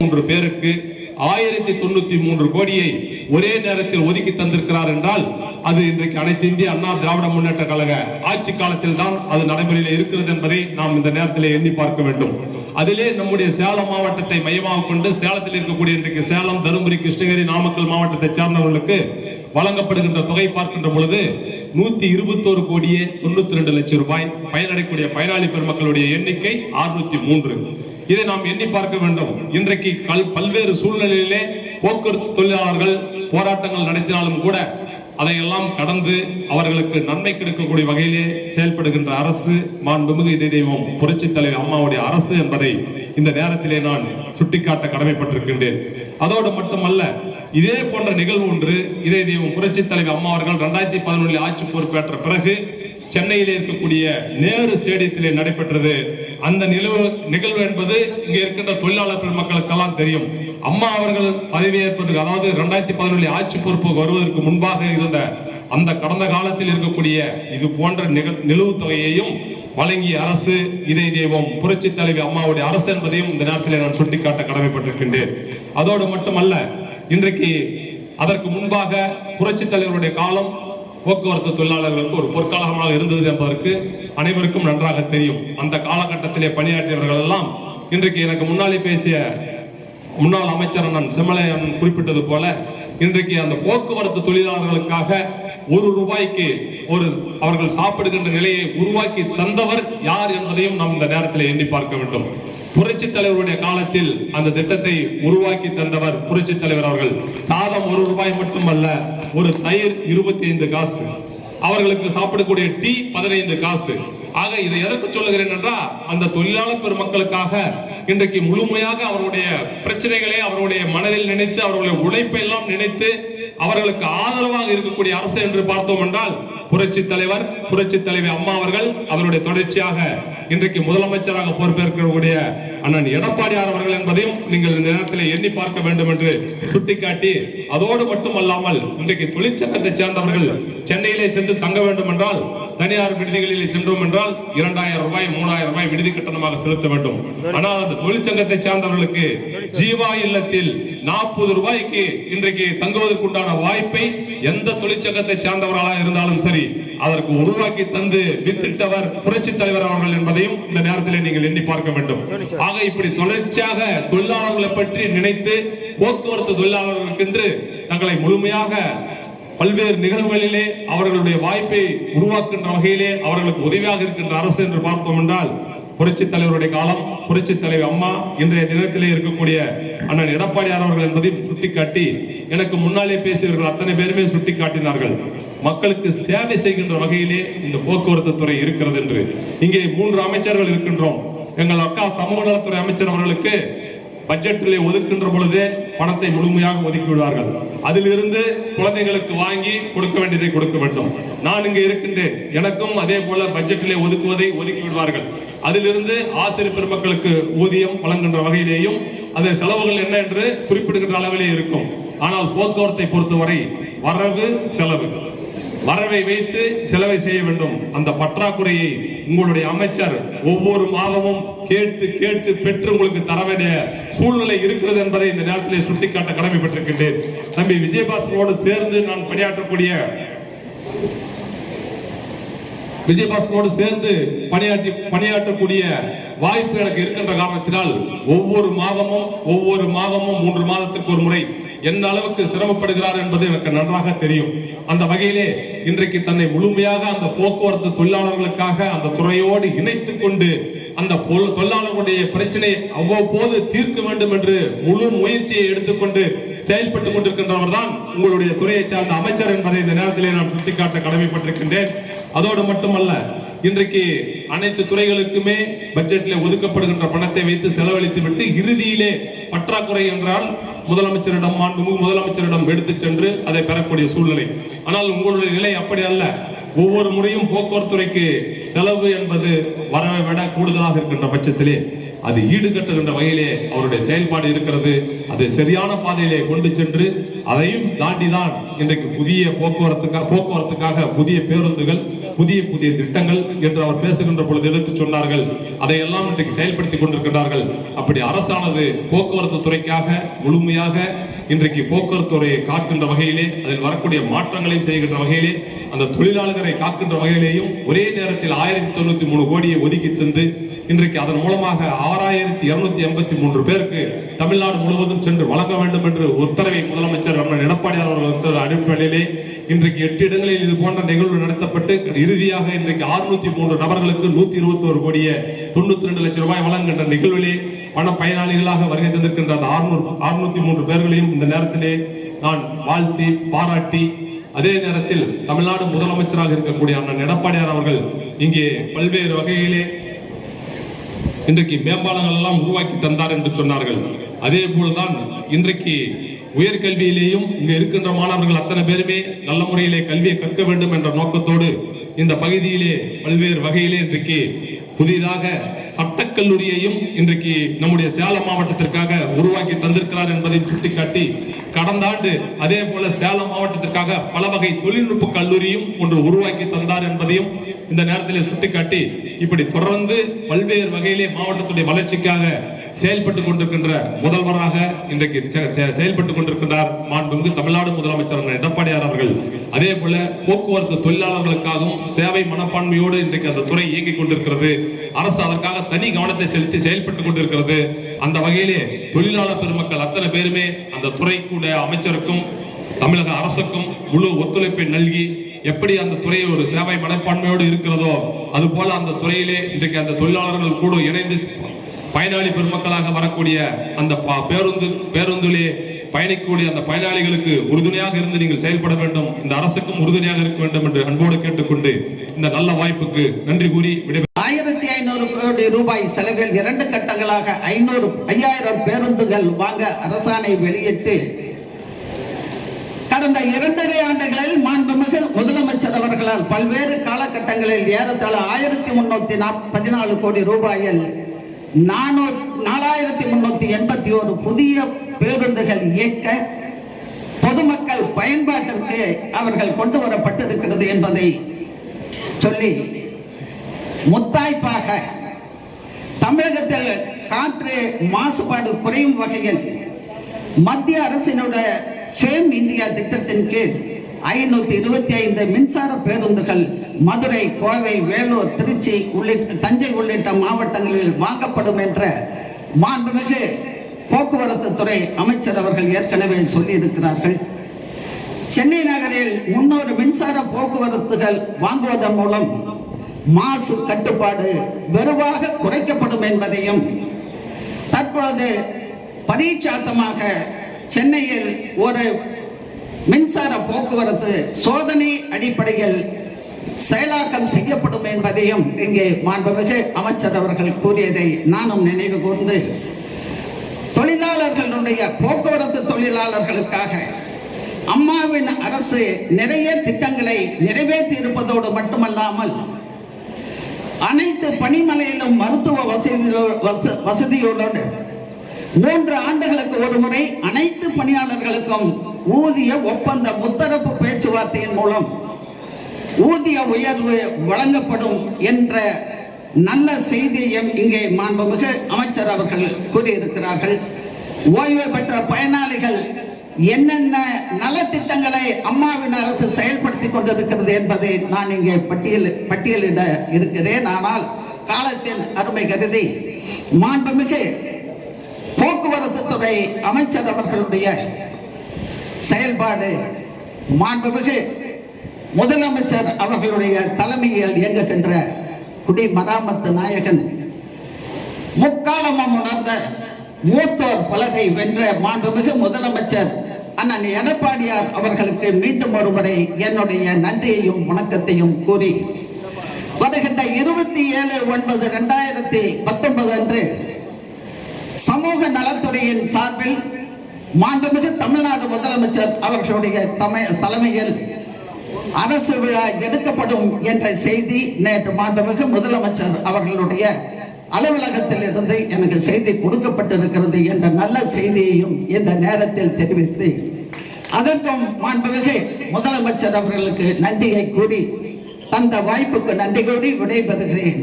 மூன்று பேருக்கு ஆயிரத்தி தொண்ணூத்தி மூன்று கோடியை ஒரே நேரத்தில் ஒதுக்கி தந்திருக்கிறார் என்றால் அது இன்றைக்கு அனைத்து இந்திய அண்ணா திராவிட முன்னேற்ற கழக ஆட்சி காலத்தில் தான் அது நடைமுறையில் இருக்கிறது என்பதை நாம் இந்த நேரத்தில் எண்ணி பார்க்க வேண்டும். அதிலே நம்முடைய சேலம் மாவட்டத்தை மையமாக கொண்டு சேலத்தில் இருக்கக்கூடிய இன்றைக்கு சேலம் தருமபுரி கிருஷ்ணகிரி நாமக்கல் மாவட்டத்தை சார்ந்தவர்களுக்கு வழங்கப்படுகின்ற தொகை பார்க்கின்ற பொழுது நூத்தி இருபத்தோரு கோடியே தொண்ணூத்தி ரெண்டு லட்சம் ரூபாய் பயனடையக்கூடிய பயனாளி பெருமக்களுடைய எண்ணிக்கை அறுநூத்தி மூன்று. இதை நாம் எண்ணி பார்க்க வேண்டும். இன்றைக்கு கல் பல்வேறு சூழ்நிலையிலே போக்குவரத்து தொழிலாளர்கள் போராட்டங்கள் நடத்தினாலும் கூட அதையெல்லாம் கடந்து அவர்களுக்கு நன்மை கிடைக்கக்கூடிய வகையிலே செயல்படுகின்ற அரசு மாண்புமிகு இதய தெய்வம் புரட்சி தலைவர் அம்மாவுடைய அரசு என்பதை இந்த நேரத்திலே நான் சுட்டிக்காட்ட கடமைப்பட்டிருக்கின்றேன். அதோடு மட்டுமல்ல இதே போன்ற நிகழ்வு ஒன்று இதய தெய்வம் புரட்சி தலைவர் அம்மா அவர்கள் இரண்டாயிரத்தி பதினொன்றில் ஆட்சி பொறுப்பேற்ற பிறகு சென்னையில் இருக்கக்கூடிய நேரு ஸ்டேடியத்திலே நடைபெற்றது. அந்த நிலவு நிகழ்வு என்பது இங்க இருக்கின்ற தொழிலாளர் பெருமக்களுக்கெல்லாம் தெரியும். அம்மா அவர்கள் பதவியேற்பதற்கு அதாவது இரண்டாயிரத்தி பதினேழு ஆட்சி பொறுப்பு வருவதற்கு முன்பாக இருந்த அந்த கடந்த காலத்தில் இருக்கக்கூடிய இது போன்ற நிகழ் தொகையையும் வழங்கிய அரசு இதை தெய்வம் புரட்சி தலைவி அம்மாவுடைய அரசு என்பதையும் இந்த நேரத்தில் நான் சுட்டிக்காட்ட கடமைப்பட்டிருக்கின்றேன். அதோடு மட்டுமல்ல இன்றைக்கு அதற்கு முன்பாக புரட்சி தலைவருடைய காலம் போக்குவரத்து தொழிலாளர்களுக்கு ஒரு பொற்காலமாக இருந்தது என்பதற்கு அனைவருக்கும் நன்றாக தெரியும். அந்த காலகட்டத்திலே பணியாற்றியவர்கள் எல்லாம் இன்றைக்கு எனக்கு முன்னாலே பேசிய முன்னாள் அமைச்சர் அண்ணன் செம்மலையன் குறிப்பிட்டது போல இன்றைக்கு அந்த போக்குவரத்து தொழிலாளர்களுக்காக ஒரு ரூபாய்க்கு ஒரு அவர்கள் சாப்பிடுகின்ற நிலையை உருவாக்கி தந்தவர் யார் என்பதையும் நாம் இந்த நேரத்தில் எண்ணி பார்க்க வேண்டும். புரட்சி தலைவருடைய காலத்தில் அந்த திட்டத்தை உருவாக்கி தந்தவர் புரட்சி தலைவர் அவர்கள். சாதம் ஒரு ரூபாய் மட்டுமல்ல ஒரு தயிர் இருபத்தி ஐந்து காசு. அவர்களுக்கு சாப்பிடக்கூடிய டீ பதினைந்து காசு. ஆக இதை எதற்கு சொல்லுகிறேன் என்றால் அந்த தொழிலாளர் பெருமக்களுக்காக இன்றைக்கு முழுமையாக அவருடைய பிரச்சனைகளை அவருடைய மனதில் நினைத்து அவருடைய உழைப்பை எல்லாம் நினைத்து அவர்களுக்கு ஆதரவாக இருக்கக்கூடிய அரசு என்று பார்த்தோம் என்றால் புரட்சி தலைவர் புரட்சி தலைவி அம்மா அவர்கள் அவருடைய தொடர்ச்சியாக இன்றைக்கு முதலமைச்சராக பொறுப்பேற்கக்கூடிய அண்ணன் எடப்பாடியார் அவர்கள் என்பதையும் நீங்கள் இந்த நேரத்தில் எண்ணி பார்க்க வேண்டும் என்று சுட்டிக்காட்டி அதோடு மட்டுமல்லாமல் இன்றைக்கு தொழிற்சங்கத்தை சேர்ந்தவர்கள் சென்னையிலே சென்று தங்க வேண்டும் என்றால் தனியார் விடுதிகளில் சென்றோம் என்றால் இரண்டாயிரம் ரூபாய் மூணாயிரம் ரூபாய் விடுதி கட்டணமாக செலுத்த வேண்டும். ஆனால் அந்த தொழிற்சங்கத்தை சார்ந்தவர்களுக்கு ஜீவா இல்லத்தில் நாற்பது ரூபாய்க்கு இன்றைக்கு தங்குவதற்குண்டான வாய்ப்பை எந்த தொழிற்சங்கத்தை சார்ந்தவர்களாக இருந்தாலும் சரி அதற்கு உருவாக்கி தந்து வித்திட்டவர் புரட்சி தலைவர் அவர்கள் என்பதையும் இந்த நேரத்தில் நீங்கள் எண்ணி பார்க்க வேண்டும். ஆக இப்படி தொடர்ச்சியாக தொழிலாளர்களை பற்றி நினைத்து போக்குவரத்து தொழிலாளர்களுக்கென்று தங்களை முழுமையாக பல்வேறு நிகழ்வுகளிலே அவர்களுடைய வாய்ப்பை உருவாக்குகின்ற வகையிலே அவர்களுக்கு உதவியாக இருக்கின்ற அரசு என்று பார்த்தோம் என்றால் புரட்சி தலைவருடைய காலம் புரட்சி தலைவி அம்மா இன்றைய தினத்திலே இருக்கக்கூடிய அண்ணன் எடப்பாடியார் அவர்கள் என்பதையும் சுட்டிக்காட்டி எனக்கு முன்னாலே பேசியவர்கள் அத்தனை பேருமே சுட்டி காட்டினார்கள் மக்களுக்கு சேவை செய்கின்ற வகையிலே இந்த போக்குவரத்து துறை இருக்கிறது என்று. இங்கே மூன்று அமைச்சர்கள் இருக்கின்றோம். எங்கள் அக்கா சமூக நலத்துறை அமைச்சர் அவர்களுக்கு பட்ஜெட்டிலே ஒதுக்கின்ற பொழுதே பணத்தை முழுமையாக ஒதுக்கி விடுவார்கள். அதிலிருந்து குழந்தைகளுக்கு வாங்கி கொடுக்க வேண்டியதை கொடுக்க வேண்டும். நான் இங்கே இருக்கின்றேன். எனக்கும் அதே போல பட்ஜெட்டிலே ஒதுக்குவதை ஒதுக்கி விடுவார்கள். அதிலிருந்து ஆசிரியர் பெருமக்களுக்கு ஊதியம் வழங்குகின்ற வகையிலேயும் அதன் செலவுகள் என்ன என்று குறிப்பிடுகின்ற அளவிலே இருக்கும். ஆனால் போக்குவரத்தை பொறுத்தவரை வரவு செலவு. வரவை வைத்து செலவை செய்ய வேண்டும். அந்த பற்றாக்குறையை உங்களுடைய அமைச்சர் ஒவ்வொரு மாதமும் கேட்டு கேட்டு பெற்று உங்களுக்கு தர வேண்டிய சூழ்நிலை இருக்கிறது என்பதை இந்த நேரத்திலே சுட்டிக்காட்ட கடமைப்பட்டிருக்கின்றேன். தம்பி விஜயபாஸ்கரோடு சேர்ந்து நான் பணியாற்றக்கூடிய விஜயபாஸ்கரோடு சேர்ந்து பணியாற்றி பணியாற்றக்கூடிய வாய்ப்பு எனக்கு இருக்கின்ற காரணத்தினால் ஒவ்வொரு மாதமும் ஒவ்வொரு மாதமும் மூன்று மாதத்துக்கு ஒரு முறை எந்த அளவுக்கு சிரமப்படுகிறார் என்பது எனக்கு நன்றாக தெரியும். அந்த வகையிலே இன்றைக்கு தன்னை முழுமையாக அந்த போக்குவரத்து தொழிலாளர்களுக்காக அந்த துறையோடு இணைத்துக் கொண்டு அந்த தொழிலாளர்களுடைய பிரச்சனை அவ்வப்போது தீர்க்க வேண்டும் என்று முழு முயற்சியை எடுத்துக்கொண்டு செயல்பட்டு கொண்டிருக்கின்றவர் தான் உங்களுடைய துறையை சார்ந்த அமைச்சர் என்பதை இந்த நேரத்திலே நான் சுட்டிக்காட்ட கடமைப்பட்டிருக்கின்றேன். அதோடு மட்டுமல்ல இன்றைக்கு அனைத்து துறைகளுக்குமே பட்ஜெட்டில் ஒதுக்கப்படுகின்ற பணத்தை வைத்து செலவழித்து விட்டு இறுதியிலே பற்றாக்குறை என்றால் முதலமைச்சரிடம் மாண்புமிகு முதலமைச்சரிடம் எடுத்துச் சென்று அதை பெறக்கூடிய சூழ்நிலை. ஆனால் உங்களுடைய நிலை அப்படி அல்ல. ஒவ்வொரு முறையும் போக்குவரத்துறைக்கு செலவு என்பது வரவை விட கூடுதலாக இருக்கின்ற பட்சத்திலே அது ஈடுகட்டுகின்ற வகையிலே அவருடைய செயல்பாடு இருக்கிறது. அது சரியான பாதையிலே கொண்டு சென்று அதையும் தாண்டிதான் இன்றைக்கு புதிய போக்குவரத்துக்காக போக்குவரத்துக்காக புதிய பேருந்துகள் புதிய புதிய திட்டங்கள் என்று அவர் பேசுகின்ற பொழுது எடுத்து சொன்னார்கள். அதையெல்லாம் இன்றைக்கு செயல்படுத்தி கொண்டிருக்கிறார்கள் அப்படி அரசானது போக்குவரத்து துறைக்காக முழுமையாக இன்றைக்கு போக்குவரத்து துறையை காக்கின்ற வகையிலே அதில் வரக்கூடிய மாற்றங்களை செய்கின்ற வகையிலே அந்த தொழிலாளர்களை காக்கின்ற வகையிலேயும் ஒரே நேரத்தில் ஆயிரத்தி தொண்ணூத்தி மூணு கோடியை ஒதுக்கி தந்து இன்றைக்கு அதன் மூலமாக ஆறாயிரத்தி இருநூத்தி எண்பத்தி மூன்று பேருக்கு தமிழ்நாடு முழுவதும் சென்று வழங்க வேண்டும் என்று உத்தரவை முதலமைச்சர் அண்ணன் எடப்பாடியார் அவர்கள் அடிப்படையிலே இன்றைக்கு எட்டு இடங்களில் இது போன்ற நிகழ்வு நடத்தப்பட்டு இறுதியாக இன்றைக்கு 603 மூன்று நபர்களுக்கு நூத்தி இருபத்தி ஒரு கோடிய தொண்ணூத்தி ரெண்டு லட்சம் ரூபாய் வழங்குகின்ற நிகழ்விலே பண பயனாளிகளாக வருகை தந்திருக்கின்ற அந்த அறுநூறு அறுநூத்தி மூன்று பேர்களையும் இந்த நேரத்திலே நான் வாழ்த்தி பாராட்டி அதே நேரத்தில் தமிழ்நாடு முதலமைச்சராக இருக்கக்கூடிய அண்ணன் எடப்பாடியார் அவர்கள் இங்கே பல்வேறு வகையிலே இன்றைக்கு மேம்பாலங்கள் எல்லாம் உருவாக்கி தந்தார் என்று சொன்னார்கள். அதே போலதான் இன்றைக்கு உயர்கல்வியிலேயும் இங்க இருக்கின்ற மாணவர்கள் அத்தனை பேருமே நல்ல முறையிலே கல்வியை கற்க வேண்டும் என்ற நோக்கத்தோடு இந்த பகுதியிலே பல்வேறு வகையிலே இன்றைக்கு புதிதாக சட்டக்கல்லூரியையும் இன்றைக்கு நம்முடைய சேலம் மாவட்டத்திற்காக உருவாக்கி தந்திருக்கிறார் என்பதை சுட்டிக்காட்டி கடந்த ஆண்டு அதே போல சேலம் மாவட்டத்திற்காக பல வகை தொழில்நுட்ப கல்லூரியும் ஒன்று உருவாக்கி தந்தார் என்பதையும் இந்த நேரத்தில் சுட்டிக்காட்டி இப்படி தொடர்ந்து பல்வேறு வகையிலே மாவட்டத்துடைய வளர்ச்சிக்காக செயல்பட்டுக் கொண்டிருக்கின்ற முதல்வராக இன்றைக்கு செ- செ- செயல்பட்டுக் கொண்டிருக்கின்றார் மாண்புமிகு தமிழ்நாடு முதலமைச்சர் எடப்பாடியார் அவர்கள். அதே போல போக்குவரத்து தொழிலாளர்களுக்காகவும் சேவை மனப்பான்மையோடு இன்றைக்கு அந்த துறை இயங்கிக் கொண்டிருக்கிறது. அரசு அதற்காக தனி கவனத்தை செலுத்தி செயல்பட்டுக் கொண்டிருக்கிறது. அந்த வகையிலே தொழிலாளர் பெருமக்கள் அத்தனை பேருமே அந்த துறைக்குடைய அமைச்சருக்கும் தமிழக அரசுக்கும் முழு ஒத்துழைப்பை நல்கி எப்படி அந்த துறை ஒரு சேவை மனப்பான்மையோடு இருக்கிறதோ அது போல அந்த துறையிலே இன்றைக்கு அந்த தொழிலாளர்கள் கூட இணைந்து பயனாளி பெருமக்களாக வரக்கூடிய அந்த பேருந்து பேருந்திலே பயணிக்கக்கூடிய அந்த பயனாளிகளுக்கு உறுதுணையாக இருந்து நீங்கள் செயல்பட வேண்டும். இந்த அரசுக்கும் உறுதுணையாக இருக்க வேண்டும் என்று அன்போடு கேட்டுக்கொண்டு இந்த நல்ல வாய்ப்புக்கு நன்றி கூறி விடை ஆயிரத்தி ஐநூறு கோடி ரூபாய் செலவில் இரண்டு கட்டங்களாக ஐநூறு ஐயாயிரம் பேருந்துகள் வாங்க அரசாணை வெளியிட்டு கடந்த இரண்டரை ஆண்டுகளில் மாண்புமிகு முதலமைச்சர் அவர்களால் பல்வேறு காலகட்டங்களில் ஏறத்தாழ ஆயிரத்தி முன்னூத்தி பதினாலு கோடி ரூபாயில் நானூ நாலாயிரத்தி முன்னூத்தி எண்பத்தி ஒரு புதிய பேருந்துகள் இயக்க பொதுமக்கள் பயன்பாட்டிற்கு அவர்கள் கொண்டு வரப்பட்டிருக்கிறது என்பதை சொல்லி முத்தாய்ப்பாக தமிழகத்தில் காற்று மாசுபாடு குறையும் வகையில் மத்திய அரசினுடைய ஃபேம் இந்தியா திட்டத்தின் கீழ் ஐநூத்தி இருபத்தி ஐந்து மின்சார பேருந்துகள் மதுரை கோவை வேலூர் திருச்சி உள்ளிட்ட தஞ்சை உள்ளிட்ட மாவட்டங்களில் வாங்கப்படும் என்ற மாண்புமிகு போக்குவரத்து துறை அமைச்சர் அவர்கள் ஏற்கனவே சொல்லியிருக்கிறார்கள். சென்னை நகரில் முன்னூறு மின்சார போக்குவரத்துகள் வாங்குவதன் மூலம் மாசு கட்டுப்பாடு வெறுவாக குறைக்கப்படும் என்பதையும் தற்பொழுது பரீட்சாத்தமாக சென்னையில் ஒரு மின்சார போக்குவரத்து சோதனை அடிப்படையில் செயலாக்கம் செய்யப்படும் என்பதையும் இங்கே மாண்புமிகு அமைச்சர் அவர்கள் கூறியதை நானும் நினைவு கூர்ந்து தொழிலாளர்களுடைய போக்குவரத்து தொழிலாளர்களுக்காக அம்மாவின் அரசு நிறைய திட்டங்களை நிறைவேற்றி இருப்பதோடு மட்டுமல்லாமல் அனைத்து பணிமனையிலும் மருத்துவ வசதியோ- வச- வசதியோடு மூன்று ஆண்டுகளுக்கு ஒரு முறை அனைத்து பணியாளர்களுக்கும் ஊதிய ஒப்பந்த முத்தரப்பு பேச்சுவார்த்தையின் மூலம் ஊதிய உயர்வு வழங்கப்படும் என்ற நல்ல செய்தியையும் இங்கே மாண்புமிகு அமைச்சர் அவர்கள் கூறியிருக்கிறார்கள். ஓய்வு பெற்ற பயனாளிகள் என்னென்ன நலத்திட்டங்களை அம்மாவின் அரசு செயல்படுத்தி கொண்டிருக்கிறது என்பதை நான் இங்கே பட்டியல் பட்டியலிட இருக்கிறேன். ஆனால் காலத்தின் அருமை கருதி மாண்புமிகு போக்குவரத்து துறை அமைச்சர் அவர்களுடைய செயல்பாடு மாண்புமிகு முதலமைச்சர் அவர்களுடைய தலைமையில் இயங்குகின்ற குடிமராமத்து நாயகன் முக்காலமும் உணர்ந்த மூத்தோர் பலகை வென்ற மாண்புமிகு முதலமைச்சர் அண்ணன் எடப்பாடியார் அவர்களுக்கு மீண்டும் ஒருமுறை என்னுடைய நன்றியையும் வணக்கத்தையும் கூறி வருகின்ற இருபத்தி ஏழு ஒன்பது ரெண்டாயிரத்தி பத்தொன்பது அன்று சமூக நலத்துறையின் சார்பில் மாண்புமிகு தமிழ்நாடு முதலமைச்சர் அவர்களுடைய தலைமையில் அரசு விழா எடுக்கப்படும் என்ற செய்தி நேற்று மாண்புமிகு முதலமைச்சர் அவர்களுடைய அலுவலகத்தில் இருந்து எனக்கு செய்தி கொடுக்கப்பட்டிருக்கிறது என்ற நல்ல செய்தியையும் இந்த நேரத்தில் தெரிவித்து அதற்கும் மாண்புமிகு முதலமைச்சர் அவர்களுக்கு நன்றியை கூறி தந்த வாய்ப்புக்கு நன்றி கூறி விடைபெறுகிறேன்.